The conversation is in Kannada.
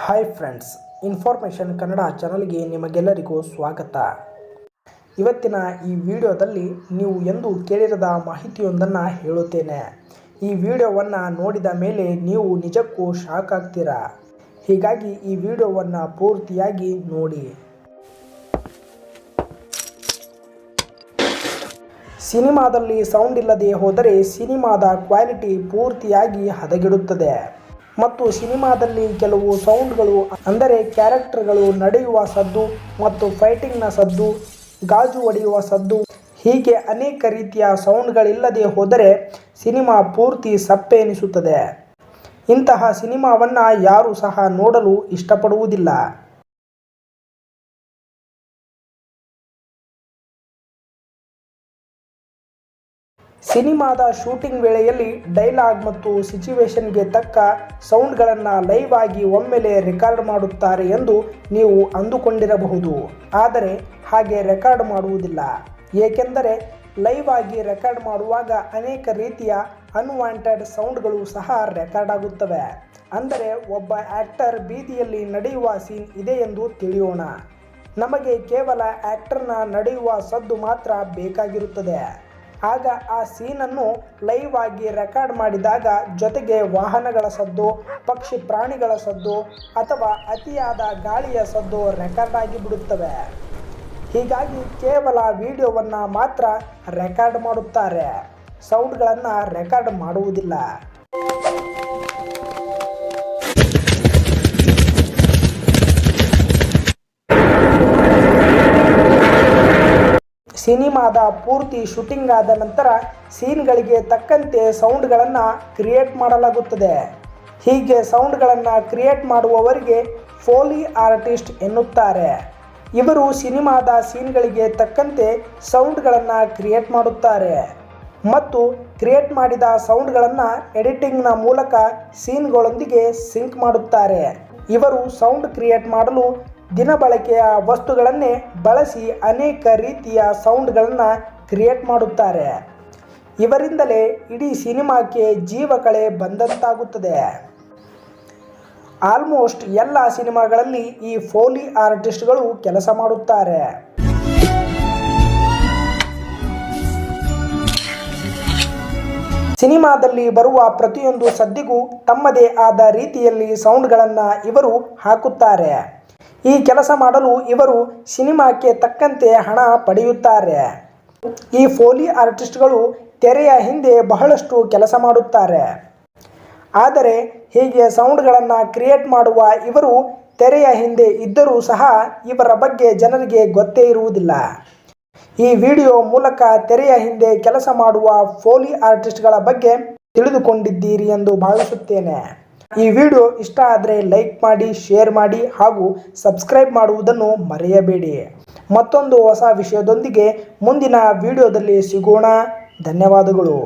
ಹಾಯ್ ಫ್ರೆಂಡ್ಸ್ ಇನ್ಫಾರ್ಮೇಷನ್ ಕನ್ನಡ ಚಾನಲ್ಗೆ ನಿಮಗೆಲ್ಲರಿಗೂ ಸ್ವಾಗತ. ಇವತ್ತಿನ ಈ ವಿಡಿಯೋದಲ್ಲಿ ನೀವು ಎಂದು ಕೇಳಿರದ ಮಾಹಿತಿಯೊಂದನ್ನು ಹೇಳುತ್ತೇನೆ. ಈ ವಿಡಿಯೋವನ್ನು ನೋಡಿದ ಮೇಲೆ ನೀವು ನಿಜಕ್ಕೂ ಶಾಕ್ ಆಗ್ತೀರಾ? ಹೀಗಾಗಿ ಈ ವಿಡಿಯೋವನ್ನು ಪೂರ್ತಿಯಾಗಿ ನೋಡಿ. ಸಿನಿಮಾದಲ್ಲಿ ಸೌಂಡ್ ಇಲ್ಲದೆ ಹೋದರೆ ಸಿನಿಮಾದ ಕ್ವಾಲಿಟಿ ಪೂರ್ತಿಯಾಗಿ ಹದಗೆಡುತ್ತದೆ. ಮತ್ತು ಸಿನಿಮಾದಲ್ಲಿ ಕೆಲವು ಸೌಂಡ್ಗಳು, ಅಂದರೆ ಕ್ಯಾರೆಕ್ಟರ್ಗಳು ನಡೆಯುವ ಸದ್ದು ಮತ್ತು ಫೈಟಿಂಗ್ನ ಸದ್ದು, ಗಾಜು ಒಡೆಯುವ ಸದ್ದು, ಹೀಗೆ ಅನೇಕ ರೀತಿಯ ಸೌಂಡ್ಗಳಿಲ್ಲದೆ ಹೋದರೆ ಸಿನಿಮಾ ಪೂರ್ತಿ ಸಪ್ಪೆ ಎನಿಸುತ್ತದೆ ಇಂತಹ ಸಿನಿಮಾವನ್ನು ಯಾರೂ ಸಹ ನೋಡಲು ಇಷ್ಟಪಡುವುದಿಲ್ಲ. ಸಿನಿಮಾದ ಶೂಟಿಂಗ್ ವೇಳೆಯಲ್ಲಿ ಡೈಲಾಗ್ ಮತ್ತು ಸಿಚುವೇಶನ್ಗೆ ತಕ್ಕ ಸೌಂಡ್ಗಳನ್ನು ಲೈವ್ ಆಗಿ ಒಮ್ಮೆಲೆ ರೆಕಾರ್ಡ್ ಮಾಡುತ್ತಾರೆ ಎಂದು ನೀವು ಅಂದುಕೊಂಡಿರಬಹುದು. ಆದರೆ ಹಾಗೆ ರೆಕಾರ್ಡ್ ಮಾಡುವುದಿಲ್ಲ. ಏಕೆಂದರೆ ಲೈವ್ ಆಗಿ ರೆಕಾರ್ಡ್ ಮಾಡುವಾಗ ಅನೇಕ ರೀತಿಯ ಅನ್ವಾಂಟೆಡ್ ಸೌಂಡ್ಗಳು ಸಹ ರೆಕಾರ್ಡ್ ಆಗುತ್ತವೆ. ಅಂದರೆ ಒಬ್ಬ ಆ್ಯಕ್ಟರ್ ಬೀದಿಯಲ್ಲಿ ನಡೆಯುವ ಸೀನ್ ಇದೆ ಎಂದು ತಿಳಿಯೋಣ. ನಮಗೆ ಕೇವಲ ಆ್ಯಕ್ಟರ್ನ ನಡೆಯುವ ಸದ್ದು ಮಾತ್ರ ಬೇಕಾಗಿರುತ್ತದೆ. ಆಗ ಆ ಸೀನನ್ನು ಲೈವ್ ಆಗಿ ರೆಕಾರ್ಡ್ ಮಾಡಿದಾಗ ಜೊತೆಗೆ ವಾಹನಗಳ ಸದ್ದು, ಪಕ್ಷಿ ಪ್ರಾಣಿಗಳ ಸದ್ದು ಅಥವಾ ಅತಿಯಾದ ಗಾಳಿಯ ಸದ್ದು ರೆಕಾರ್ಡ್ ಆಗಿ ಬಿಡುತ್ತವೆ. ಹೀಗಾಗಿ ಕೇವಲ ವಿಡಿಯೋವನ್ನು ಮಾತ್ರ ರೆಕಾರ್ಡ್ ಮಾಡುತ್ತಾರೆ. ಸೌಂಡ್ಗಳನ್ನು ರೆಕಾರ್ಡ್ ಮಾಡುವುದಿಲ್ಲ. ಸಿನಿಮಾದ ಪೂರ್ತಿ ಶೂಟಿಂಗ್ ಆದ ನಂತರ ಸೀನ್ಗಳಿಗೆ ತಕ್ಕಂತೆ ಸೌಂಡ್ಗಳನ್ನು ಕ್ರಿಯೇಟ್ ಮಾಡಲಾಗುತ್ತದೆ. ಹೀಗೆ ಸೌಂಡ್ಗಳನ್ನು ಕ್ರಿಯೇಟ್ ಮಾಡುವವರಿಗೆ ಫೋಲಿ ಆರ್ಟಿಸ್ಟ್ ಎನ್ನುತ್ತಾರೆ. ಇವರು ಸಿನಿಮಾದ ಸೀನ್ಗಳಿಗೆ ತಕ್ಕಂತೆ ಸೌಂಡ್ಗಳನ್ನು ಕ್ರಿಯೇಟ್ ಮಾಡುತ್ತಾರೆ. ಮತ್ತು ಕ್ರಿಯೇಟ್ ಮಾಡಿದ ಸೌಂಡ್ಗಳನ್ನು ಎಡಿಟಿಂಗ್ನ ಮೂಲಕ ಸೀನ್ಗಳೊಂದಿಗೆ ಸಿಂಕ್ ಮಾಡುತ್ತಾರೆ. ಇವರು ಸೌಂಡ್ ಕ್ರಿಯೇಟ್ ಮಾಡಲು ದಿನಬಳಕೆಯ ವಸ್ತುಗಳನ್ನೇ ಬಳಸಿ ಅನೇಕ ರೀತಿಯ ಸೌಂಡ್ಗಳನ್ನು ಕ್ರಿಯೇಟ್ ಮಾಡುತ್ತಾರೆ. ಇವರಿಂದಲೇ ಇಡೀ ಸಿನಿಮಾಕ್ಕೆ ಜೀವಕಳೆ ಬಂದಂತಾಗುತ್ತದೆ. ಆಲ್ಮೋಸ್ಟ್ ಎಲ್ಲ ಸಿನಿಮಾಗಳಲ್ಲಿ ಈ ಫೋಲಿ ಆರ್ಟಿಸ್ಟ್ಗಳು ಕೆಲಸ ಮಾಡುತ್ತಾರೆ. ಸಿನಿಮಾದಲ್ಲಿ ಬರುವ ಪ್ರತಿಯೊಂದು ಸದ್ದಿಗೂ ತಮ್ಮದೇ ಆದ ರೀತಿಯಲ್ಲಿ ಸೌಂಡ್ಗಳನ್ನು ಇವರು ಹಾಕುತ್ತಾರೆ. ಈ ಕೆಲಸ ಮಾಡಲು ಇವರು ಸಿನಿಮಾಕ್ಕೆ ತಕ್ಕಂತೆ ಹಣ ಪಡೆಯುತ್ತಾರೆ. ಈ ಫೋಲಿ ಆರ್ಟಿಸ್ಟ್ಗಳು ತೆರೆಯ ಹಿಂದೆ ಬಹಳಷ್ಟು ಕೆಲಸ ಮಾಡುತ್ತಾರೆ. ಆದರೆ ಹೀಗೆ ಸೌಂಡ್ಗಳನ್ನು ಕ್ರಿಯೇಟ್ ಮಾಡುವ ಇವರು ತೆರೆಯ ಹಿಂದೆ ಇದ್ದರೂ ಸಹ ಇವರ ಬಗ್ಗೆ ಜನರಿಗೆ ಗೊತ್ತೇ ಇರುವುದಿಲ್ಲ. ಈ ವಿಡಿಯೋ ಮೂಲಕ ತೆರೆಯ ಹಿಂದೆ ಕೆಲಸ ಮಾಡುವ ಫೋಲಿ ಆರ್ಟಿಸ್ಟ್ಗಳ ಬಗ್ಗೆ ತಿಳಿದುಕೊಂಡಿದ್ದೀರಿ ಎಂದು ಭಾವಿಸುತ್ತೇನೆ. ಈ ವಿಡಿಯೋ ಇಷ್ಟ ಆದರೆ ಲೈಕ್ ಮಾಡಿ, ಶೇರ್ ಮಾಡಿ ಹಾಗೂ ಸಬ್ಸ್ಕ್ರೈಬ್ ಮಾಡುವುದನ್ನು ಮರೆಯಬೇಡಿ. ಮತ್ತೊಂದು ಹೊಸ ವಿಷಯದೊಂದಿಗೆ ಮುಂದಿನ ವಿಡಿಯೋದಲ್ಲಿ ಸಿಗೋಣ. ಧನ್ಯವಾದಗಳು.